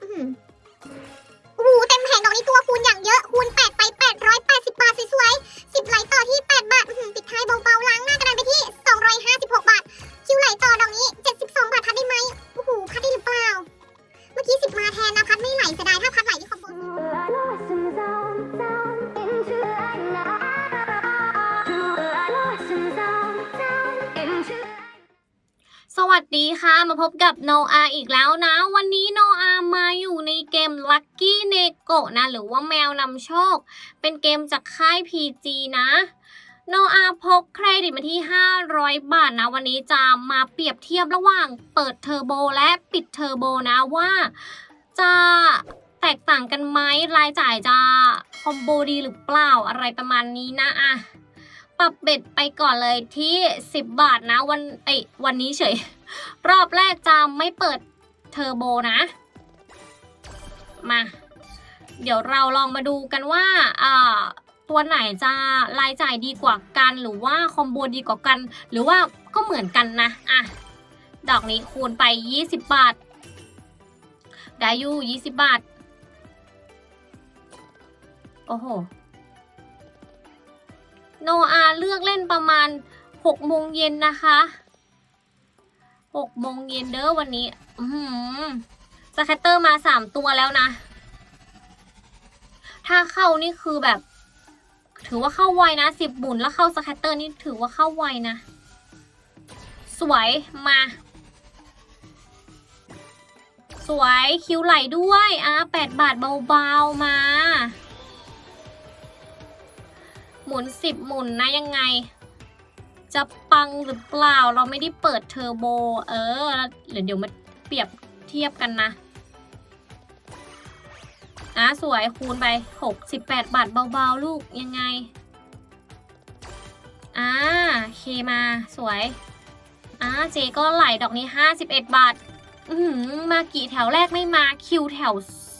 อื้อหือโอ้โหเต็มแผงดอกนี้ตัวคูณอย่างเยอะ คูณแปดไปแปดร้อยแปดสิบบาทสวยๆสิบไหลต่อที่แปดบาทอื้อหือปิดท้ายเบาๆล้างหน้ากระดานไปที่สองร้อยห้าสิบหกบาท คิวไหลต่อดอกนี้เจ็ดสิบสองบาทพัดได้ไหมโอ้โหพัดได้หรือเปล่า เมื่อกี้สิบมาแทนนะพัดไม่ไหลเสียดายถ้าพัดไหลที่คอมโบสวัสดีค่ะ มาพบกับโนอาอีกแล้วนะ วันนี้โน มาอยู่ในเกม Lucky n e g o นะ หรือว่าแมวนำโชค เป็นเกมจากค่าย PG นะโนอาพกเครดิตมาที่ 500 บาทนะ วันนี้จะมาเปรียบเทียบระหว่างเปิดเทอร์โบและปิดเทอร์โบนะว่าจะแตกต่างกันไหมรายจ่ายจะคอมโบดีหรือเปล่าอะไรประมาณนี้นะอะปรับเบ็ดไปก่อนเลยที่ 10 บาทนะ วันไอวันนี้เฉย รอบแรกจะไม่เปิดเทอร์โบนะ มา เดี๋ยวเราลองมาดูกันว่าตัวไหนจะรายจ่ายดีกว่ากันหรือว่าคอมโบดีกว่ากัน หรือว่าก็เหมือนกันนะอะดอกนี้คูณไป 20 บาท ได้อยู่20 บาท โอ้โห โนอาเลือกเล่นประมาณ6โมงเย็นนะคะ6โมงเย็นเด้อวันนี้ อื สแคตเตอร์มา3ตัวแล้วนะ ถ้าเข้านี่คือแบบ ถือว่าเข้าไวนะสิบบุญแล้วเข้าสแคตเตอร์นี่ถือว่าเข้าไวนะ สวยมา สวยคิวไหลด้วยอะแปดบาทเบาๆมา หมุนสิบหมุนนะยังไงจะปังหรือเปล่าเราไม่ได้เปิดเทอร์โบ เออ เดี๋ยวเดี๋ยวมาเปรียบเทียบกันนะ อะสวยคูณไปหกสิบแปดบาทเบาๆ ลูกยังไง อ่าเคมาสวย อ่าเจก็ไหลดอกนี้ห้าสิบเอ็ดบาท อือหือมากี่แถวแรกไม่มาคิวแถว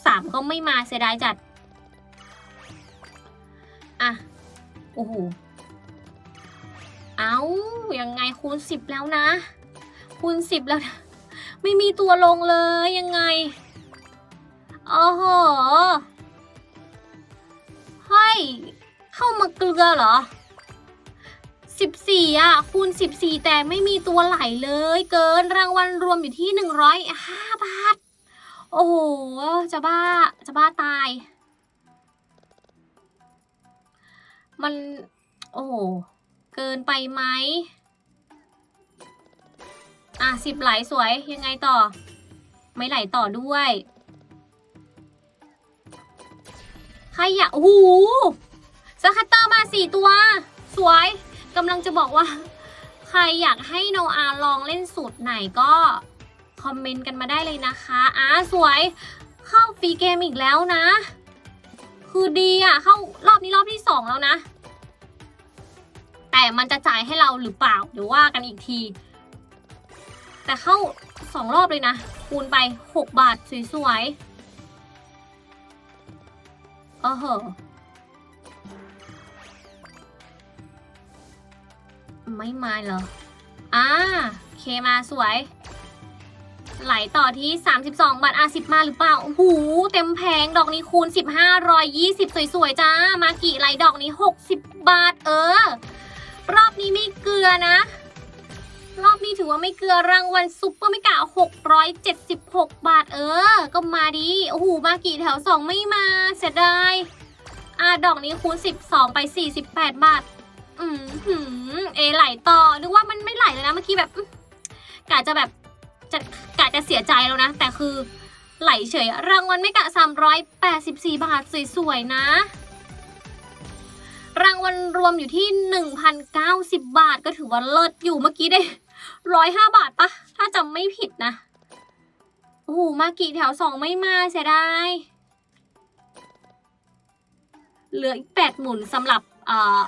สามก็ไม่มาเสียดายจัด อะ โอ้โห เอายังไงคูณสิบแล้วนะ คูณสิบแล้วนะ ไม่มีตัวลงเลยยังไง โอ้โหเฮ้ยเข้ามาเกลือเหรอสิบสี่อะ คูณสิบสี่แต่ไม่มีตัวไหลเลย เกินรางวัลรวมอยู่ที่หนึ่งร้อยห้าบาท โอ้โห จะบ้า จะบ้าตาย มัน โอ้โห เกินไปไหมอะสิบไหลสวยยังไงต่อ ไม่ไหลต่อด้วย ใครอยากโอ้โหสคัตเตอร์มาสี่ตัว สวยกำลังจะบอกว่า ใครอยากให้โนอาลองเล่นสูตรไหนก็ คอมเมนต์กันมาได้เลยนะคะอะสวยเข้าฟรีเกมอีกแล้วนะ คือดีอะ เข้ารอบนี้รอบที่สองแล้วนะ แต่มันจะจ่ายให้เราหรือเปล่า เดี๋ยวว่ากันอีกที แต่เข้าสองรอบเลยนะ คูณไปหกบาทสวยๆ เออเหไม่มาเหรอ อ่า เคมาสวย ไหลต่อที่ 32 บาท อะ10มาหรือเปล่า โอ้โห เต็มแพง ดอกนี้คูณ 15 120สวยๆ จ้า มากี่ไหลดอกนี้ 60 บาท เออ รอบนี้ไม่เกลือนะ รอบนี้ถือว่าไม่เกลือรางวัลซุปเปอร์ไม่กะ676 บาทเออ ก็มาดีโอ้โหมากี่แถว 2 ไม่มา เสียดายอะดอกนี้คูณ 12 ไป 48 บาท อืมหืมเอไหลต่อ นึกว่ามันไม่ไหลเลยนะเมื่อกี้แบบกะจะแบบจะกะจะเสียใจแล้วนะ แต่คือไหลเฉย รางวัลไม่กะ 384 บาท สวยๆนะ รางวัลรวมอยู่ที่ 1,090 บาทก็ถือว่าเลิศอยู่เมื่อกี้ได้ 105บาทปะถ้าจำไม่ผิดนะโอ้โหมากี่แถวสองไม่มาเสียดายเหลืออีก8หมุนสำหรับเอ่อ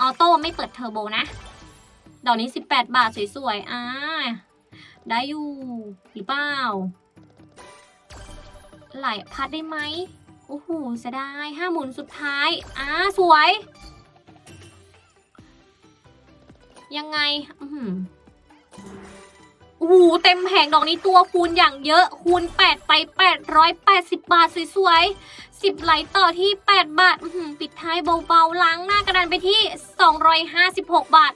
ออโต้ไม่เปิดเทอร์โบนะ ดอกนี้18บแปดบาทสวยๆอ่าได้อยู่หรือเปล่าไหลพัดได้ไหมโอ้โหเสียดายห้าหมุนสุดท้ายอ่าสวย ยังไง อือหื อโอ้โหเต็มแผงดอกนี้ตัวคูณอย่างเยอะคูณ 8 ไป 880 บาทสวยๆ 10 ไหลต่อที่ 8 บาทอือหือปิดท้ายเบาๆ ล้างหน้ากระดานไปที่ 256 บาท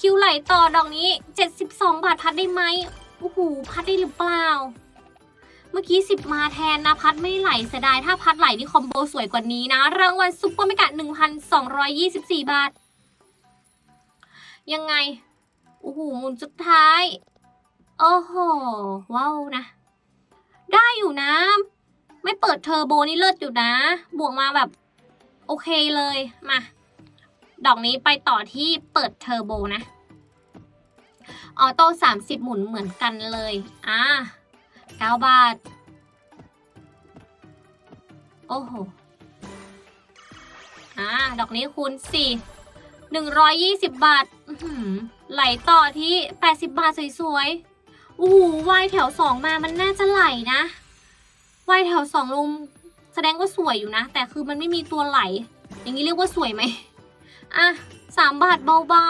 คิวไหลต่อดอกนี้ 72 บาทพัดได้ไหมโอ้โหพัดได้หรือเปล่า เมื่อกี้ 10 มาแทนนะ พัดไม่ไหลเสียดายถ้าพัดไหลนี่คอมโบสวยกว่านี้นะ รางวัลซุปเปอร์เมกะ1,224 บาท ยังไงโอ้โหหมุนสุดท้าย โอ้โห ว้าวนะ ได้อยู่นะ ไม่เปิดเทอร์โบนี่เลิศอยู่นะ บวกมาแบบ โอเคเลย มา ดอกนี้ไปต่อที่เปิดเทอร์โบนะ ออโต้30 หมุนเหมือนกันเลย อ่า9บาท โอ้โห อ่า ดอกนี้คูณ4 120 บาทอื้อหือไหลต่อที่ 80 บาทสวยๆ โอ้โหวายแถวสองมามันน่าจะไหลนะวายแถวสองลงแสดงว่าสวยอยู่นะ แต่คือมันไม่มีตัวไหล อย่างนี้เรียกว่าสวยไหมอะสามบาทเบา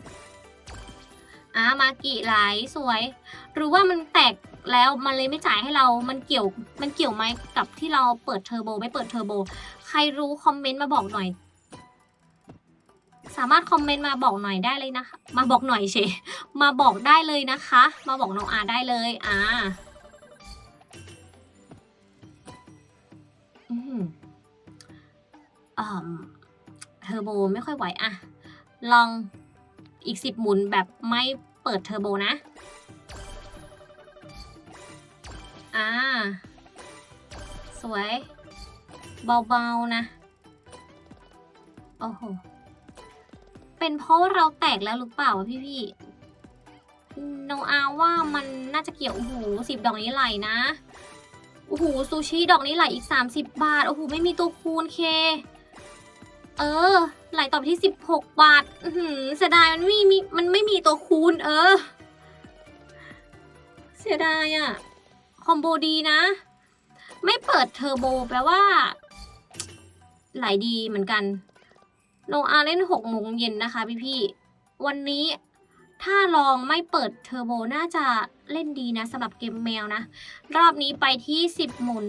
ๆอะมากี่ไหลสวย หรือว่ามันแตกแล้วมันเลยไม่จ่ายให้เรา มันเกี่ยว มันเกี่ยวไหมกับที่เราเปิดเทอร์โบไม่เปิดเทอร์โบ ใครรู้คอมเมนต์มาบอกหน่อย สามารถคอมเมนต์มาบอกหน่อยได้เลยนะคะ มาบอกหน่อยเชมาบอกได้เลยนะคะ มาบอกน้องอาได้เลยอ่าอืมอ่าเทอร์โบไม่ค่อยไหวอะลองอีกสิบหมุนแบบไม่เปิดเทอร์โบนะ อ่า สวย เบา ๆ นะ โอ้โห เป็นเพราะว่าเราแตกแล้วหรือเปล่าพี่พี่ๆน้อาว่ามันน่าจะเกี่ยวโอ้โหสิบดอกนี้ไหลนะโอ้โหซูชิดอกนี้ไหลอีก 30 บาทโอ้โหไม่มีตัวคูณเค เออ ไหลต่อไปที่ 16 บาทอือหือเสียดายมันไม่มีมันไม่มีตัวคูณ เออ เสียดายอะคอมโบดีนะ ไม่เปิดเทอร์โบแปลว่า ไหลดีเหมือนกัน โนอาเล่นหกโมงเย็นนะคะพี่พี่วันนี้ถ้าลองไม่เปิดเทอร์โบน่าจะเล่นดีนะสำหรับเกมแมวนะ รอบนี้ไปที่สิบหมุน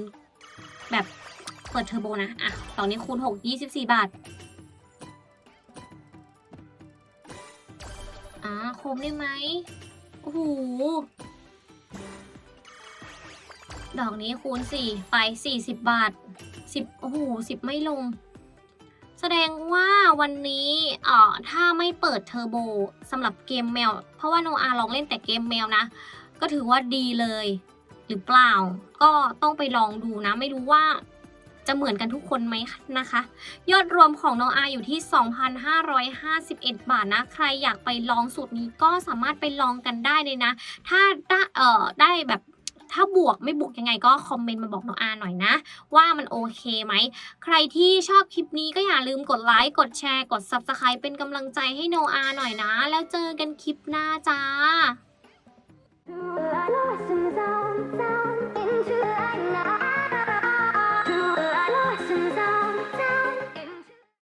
แบบเปิดเทอร์โบนะ อะ ตอนนี้คูณหกยี่สิบสี่บาท อ่าโคมได้ไหมโอ้โหดอกนี้คูณสี่ไปสี่สิบบาทสิบโอ้โหสิบไม่ลง แสดงว่าวันนี้เอ่อถ้าไม่เปิดเทอร์โบสำหรับเกมแมว เพราะว่าโนอาลองเล่นแต่เกมแมวนะ ก็ถือว่าดีเลย หรือเปล่า ก็ต้องไปลองดูนะ ไม่รู้ว่าจะเหมือนกันทุกคนไหมนะคะ ยอดรวมของนออาอยู่ที่ 2,551 บาทนะ ใครอยากไปลองสูตรนี้ก็สามารถไปลองกันได้เลยนะ ถ้าได้เอ่อได้แบบ ถ้าบวกไม่บวกยังไงก็คอมเมนต์มาบอกน้องอาหน่อยนะ ว่ามันโอเคไหม ใครที่ชอบคลิปนี้ก็อย่าลืมกดไลค์ กดแชร์ กด Subscribe เป็นกำลังใจให้โนอาหน่อยนะ แล้วเจอกันคลิปหน้าจ้า